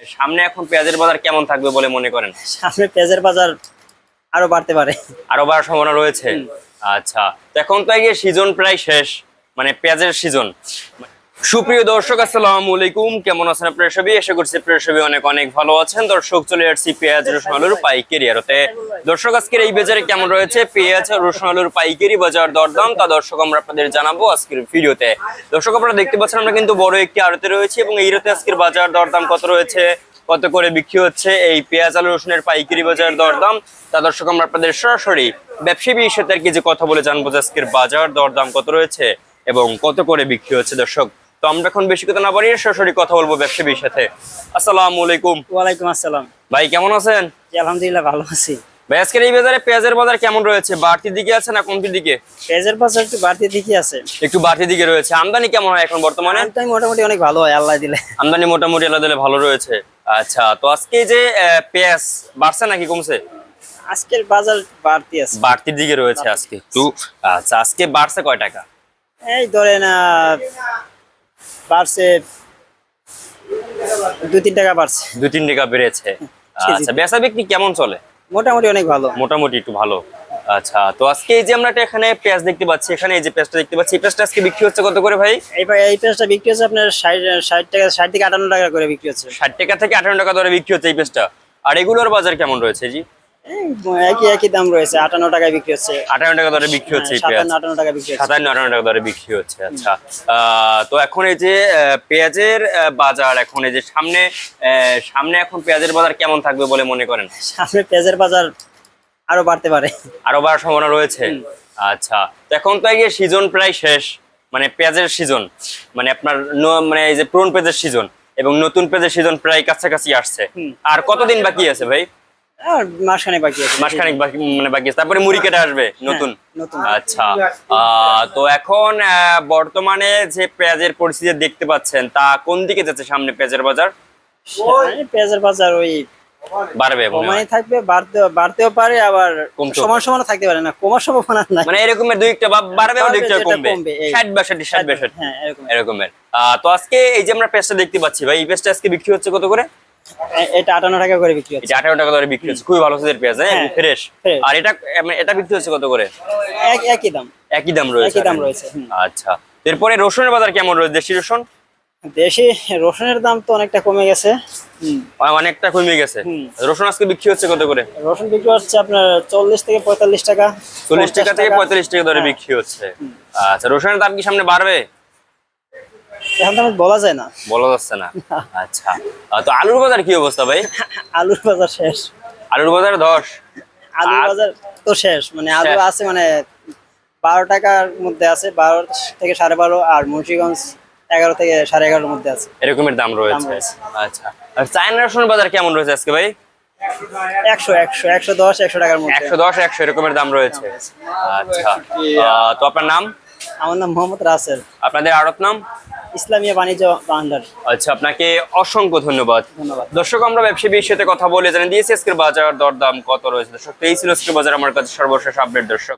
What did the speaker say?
সামনে এখন পেঁয়াজের বাজার কেমন থাকবে বলে মনে করেন? সামনে পেঁয়াজের বাজার আরও বাড়তে পারে। আরও বাড়ার সম্ভাবনা রয়েছে? আচ্ছা। তো এখন তো গিয়ে সিজন প্রায় শেষ মানে পেঁয়াজের সিজন সুপ্রিয় দর্শক, আসসালামু আলাইকুম। কেমন আছেন আপনারা সবই? আশা করছি আপনারা সবই অনেক অনেক ভালো আছেন। দর্শক, চলে আসছি পেঁয়াজ রসুন আলুর পাইকারি আরতে দর্শক, আজকের এই বাজারে কেমন রয়েছে? পেঁয়াজ রসুন আলুর পাইকারি বাজার দরদাম। তা দর্শক, আমরা আপনাদের জানাব আজকের ভিডিওতে। দর্শক, আপনারা দেখতে পাচ্ছেন, আমরা কিন্তু বড় একটি আড়তে রয়েছে এবং এই রাতে আজকের বাজার দরদাম কত রয়েছে? কত করে বিক্রি হচ্ছে? এই পেঁয়াজ আলু রসুনের পাইকারি বাজার দরদাম। তা দর্শক, আমরা আপনাদের সরাসরি ব্যবসায়ীর সাথে আর কি যে কথা বলে জানব যে আজকের বাজার দরদাম কত রয়েছে এবং কত করে বিক্রি হচ্ছে দর্শক। তো আমরা এখন বেশি কথা না বাড়িয়ে সরাসরি কথা বলব ব্যবসায়ীর সাথে। আসসালামু আলাইকুম। ওয়ালাইকুম আসসালাম। ভাই কেমন আছেন? আলহামদুলিল্লাহ ভালো আছি। ভাই আজকের এই বাজারে পেঁয়াজের বাজার কেমন রয়েছে? বাড়তির দিকে আছে না কমতির দিকে? পেঁয়াজের বাজার একটু বাড়তি দিকে আছে। একটু বাড়তির দিকে রয়েছে। আমদানি কেমন হয় এখন বর্তমানে? তাই মোটামুটি অনেক ভালো হয় আল্লাহ দিলে। আমদানি মোটামুটি আলাদা আলাদা ভালো রয়েছে। আচ্ছা তো আজকে যে পেঁয়াজ বাড়ছে নাকি কমছে? আজকের বাজার বাড়তি আছে। বাড়তির দিকে রয়েছে আজকে। একটু আচ্ছা আজকে বাড়ছে কয় টাকা? এই ধরেন বাড়ছে দু তিন টাকা বাড়ছে। দুই তিন টাকা বেড়েছে। আচ্ছা বেচা বিক্রি কেমন চলে? মোটামুটি অনেক ভালো। মোটামুটি একটু ভালো। আচ্ছা তো আজকে এই যে আমরা এখানে পেঁয়াজ দেখতে পাচ্ছি এখানে এই যে পেঁয়াজটা দেখতে পাচ্ছি এই পেঁয়াজটা আজকে বিক্রি হচ্ছে কত করে ভাই? এই পেঁয়াজটা বিক্রি হচ্ছে আপনার ষাট টাকা ষাট থেকে আটান্ন টাকা করে বিক্রি হচ্ছে। ষাট টাকা থেকে আঠারো টাকা দরে বিক্রি হচ্ছে এই পেঁয়াজটা। আর এগুলোর বাজার কেমন রয়েছে জি? একই একই দাম রয়েছে আটান্ন টাকায় বিক্রি হচ্ছে। আঠারো টাকা দরে বিক্রি হচ্ছে সাতান্ন আটান্ন টাকা বিক্রি হচ্ছে। সাতান্ন আটান্ন টাকা দরে বিক্রি হচ্ছে আচ্ছা। তো এখন এই যে পেঁয়াজের বাজার এখন এই যে সামনে সামনে এখন পেঁয়াজের বাজার কেমন থাকবে বলে মনে করেন? সামনে পেঁয়াজের বাজার আরও বাড়তে পারে। আরও বাড়ার সম্ভাবনা রয়েছে? আচ্ছা এখন তো গিয়ে সিজন প্রায় শেষ মানে পেঁয়াজের সিজন মানে আপনার মানে এই যে পুরন পেঁয়াজের সিজন এবং নতুন পেঁয়াজের সিজন প্রায় কাছাকাছি আসছে। আর কতদিন বাকি আছে ভাই? আর বাকি আছে। মাসখানেক বাকি মানে বাকি আছে। তারপরে মুড়ি কেটে আসবে নতুন? নতুন। আচ্ছা। আহ, তো এখন বর্তমানে যে পেঁয়াজের পরিস্থিতি দেখতে পাচ্ছেন তা কোন দিকে যাচ্ছে সামনে পেঁয়াজের বাজার? পেঁয়াজের বাজার ওই বাড়বে কমাই থাকবে বাড়তে বাড়তেও পারে আবার সমান সমান থাকতে পারে না কমার সম্ভাবনা নাই। মানে এরকমের দুই একটা বাড়বে বা দুই একটা কমবে। ষাট বাষট্টি ষাট বাষট্টি হ্যাঁ এরকম এরকমের। আহ, তো আজকে এই যে আমরা পেঁয়াজটা দেখতে পাচ্ছি ভাই এই পেঁয়াজটা আজকে বিক্রি হচ্ছে কত করে? এটা আটান্ন টাকা করে বিক্রি হচ্ছে। এটা আঠারো টাকা দরে বিক্রি হচ্ছে। খুবই ভালো সাইজের পেঁয়াজ হ্যাঁ? হ্যাঁ, ফ্রেশ আর এটা এটা বিক্রি হচ্ছে কত করে? এক- একই দাম। একই দাম রয়েছে একই দাম রয়েছে, আচ্ছা। এরপরে রসুনের বাজার কেমন রয়েছে? দেশি রসুন? দেশি রসুনের দাম তো অনেকটা কমে গেছে। অনেকটা কমে গেছে। রসুন আজকে বিক্রি হচ্ছে কত করে? রসুন বিক্রি হচ্ছে আপনার চল্লিশ থেকে পঁয়তাল্লিশ টাকা চল্লিশ টাকা থেকে পঁয়তাল্লিশ টাকা দরে হ্যাঁ। বিক্রি হচ্ছে। আচ্ছা রসুনের দাম কি সামনে বাড়বে? এখন তো বলা যায় না। বলা যাচ্ছে না। আচ্ছা। তো আলুর বাজার কি অবস্থা ভাই? আলুর বাজার শেষ। আলুর বাজার আলুর বাজার তো শেষ। মানে আলু আছে মানে বারো টাকার মধ্যে আছে বারো থেকে সাড়ে বারো আর মুন্সিগঞ্জ এগারো থেকে সাড়ে এগারোর মধ্যে আছে। এরকমের দাম রয়েছে। আচ্ছা। আর চায়না রসুনের বাজার কেমন রয়েছে আজকে ভাই? একশো একশো একশো দশ একশো টাকার মধ্যে। একশো দশ একশো এরকমের দাম রয়েছে। আচ্ছা। তো আপনার নাম? আমার নাম মোহাম্মদ রাসেল। আপনাদের আড়ত নাম? ইসলামিয়া বাণিজ্য ভান্ডার আচ্ছা আপনাকে অসংখ্য ধন্যবাদ। ধন্যবাদ। দর্শক আমরা ব্যবসায়ীর সাথে কথা বলে জানিয়ে দিয়েছি আজকের বাজার দরদাম কত রয়েছে? দর্শক তেইশ এই ছিল আজকের বাজার আমার কাছে সর্বশেষ আপডেট দর্শক।